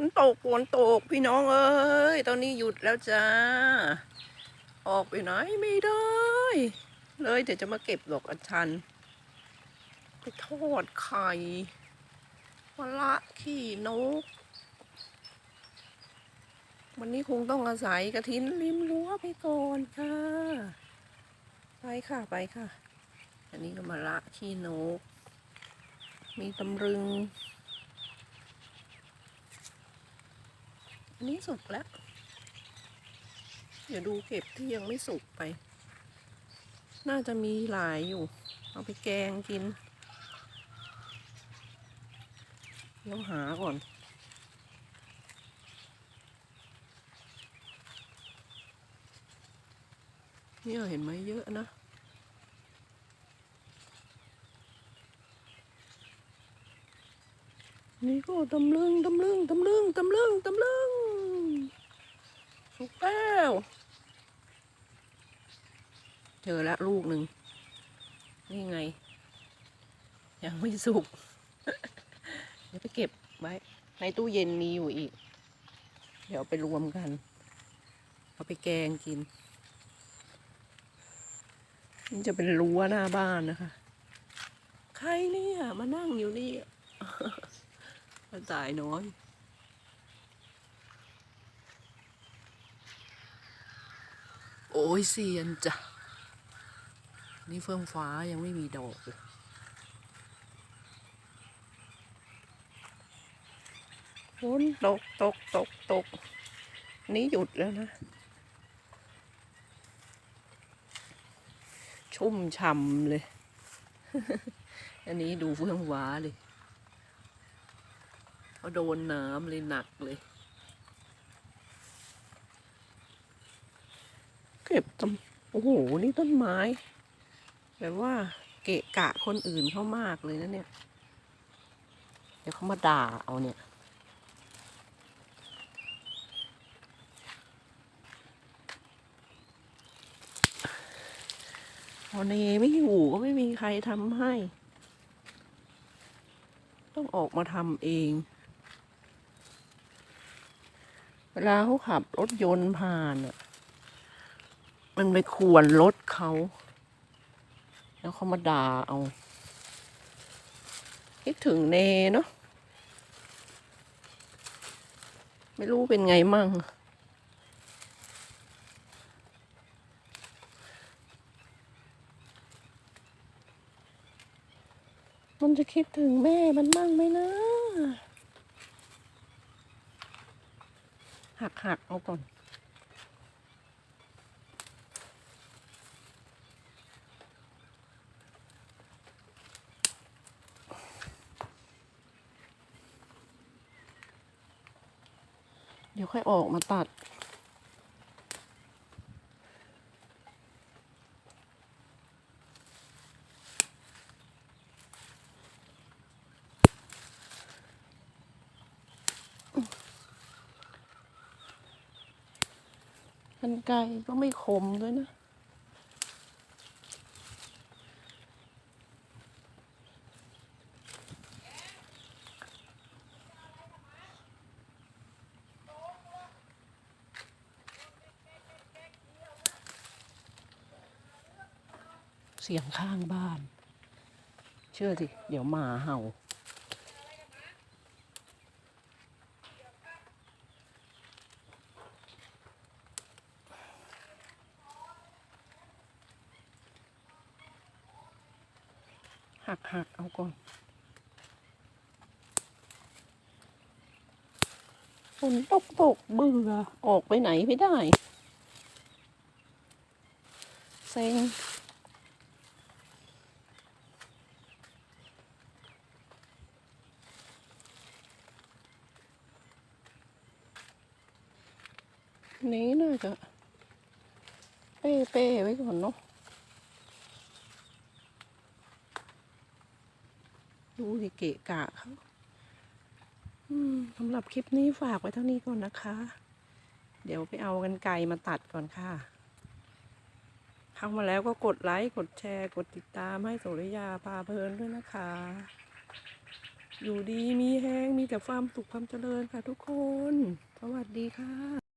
นตกฝนตกพี่น้องเอ้ย ตอนนี้หยุดแล้วจ้า ออกไปไหนไม่ได้ เลยเดี๋ยวจะมาเก็บดอกอัญชัน ไปทอดไข่มาละขี้นก วันนี้คงต้องอาศัยกระถินริมรั้วไปก่อนค่ะ ไปค่ะไปค่ะ อันนี้ก็มาละขี้นก มีตำรึง อันนี้สุกแล้ว เดี๋ยวดูเก็บที่ยังไม่สุกไป น่าจะมีหลายอยู่ เอาไปแกงกินเดี๋ยวหาก่อน เนี่ยเห็นไหมเยอะนะ นี่ก็ตำลึงตำลึงตำลึงตำลึงตำลึงสุกแล้วเจอล้วลูกหนึ่งนี่ไง ยังไม่สุก เดี๋ยวไปเก็บไว้ ในตู้เย็นมีอยู่อีก เดี๋ยวไปรวมกัน เอาไปแกงกินนี่จะเป็นรั้วหน้าบ้านนะคะ ใครเนี่ย มานั่งอยู่นี่ กระต่ายน้อยโอ้ยเซียนจ้ะ นี่เฟื่องฟ้ายังไม่มีดอกเลยฝนตกตกตกตก นี่หยุดแล้วนะ ชุ่มช่ำเลย อันนี้ดูเฟื่องฟ้าเลย เขาโดนน้ำเลยหนักเลย เก็บต้นโอ้โห นี่ต้นไม้ แบบว่าเกะกะคนอื่นเขามากเลยนะเนี่ย เดี๋ยวเขามาด่าเอาเนี่ยพอเนไม่อยู่ก็ไม่มีใครทำให้ ต้องออกมาทำเอง เวลาเขาขับรถยนต์ผ่านอะ มันไปขวนรถเขา แล้วเขามาด่าเอาคิดถึงเนเนาะไม่รู้เป็นไงมั่ง มันจะคิดถึงแม่มันมั่งไหมนะ หักหักเอาก่อนเดี๋ยวค่อยออกมาตัด กันไกลก็ไม่คมด้วยนะ เสียงข้างบ้าน เชื่อสิ เดี๋ยวหมาเห่า หักหักเอาก่อนฝนตกตกเบื่อ ออกไปไหนไม่ได้ เซ็งนี้น่าจะเป้เป้ไว้ก่อนเนาะ ดูดิเกะกะเขาสำหรับคลิปนี้ฝากไว้เท่านี้ก่อนนะคะ เดี๋ยวไปเอากันไกลมาตัดก่อนค่ะเข้ามาแล้วก็กดไลค์ กดแชร์ กดติดตามให้สุริยาพาเพลินด้วยนะคะ อยู่ดีมีแฮงมีแต่ความสุขความเจริญค่ะทุกคน สวัสดีค่ะ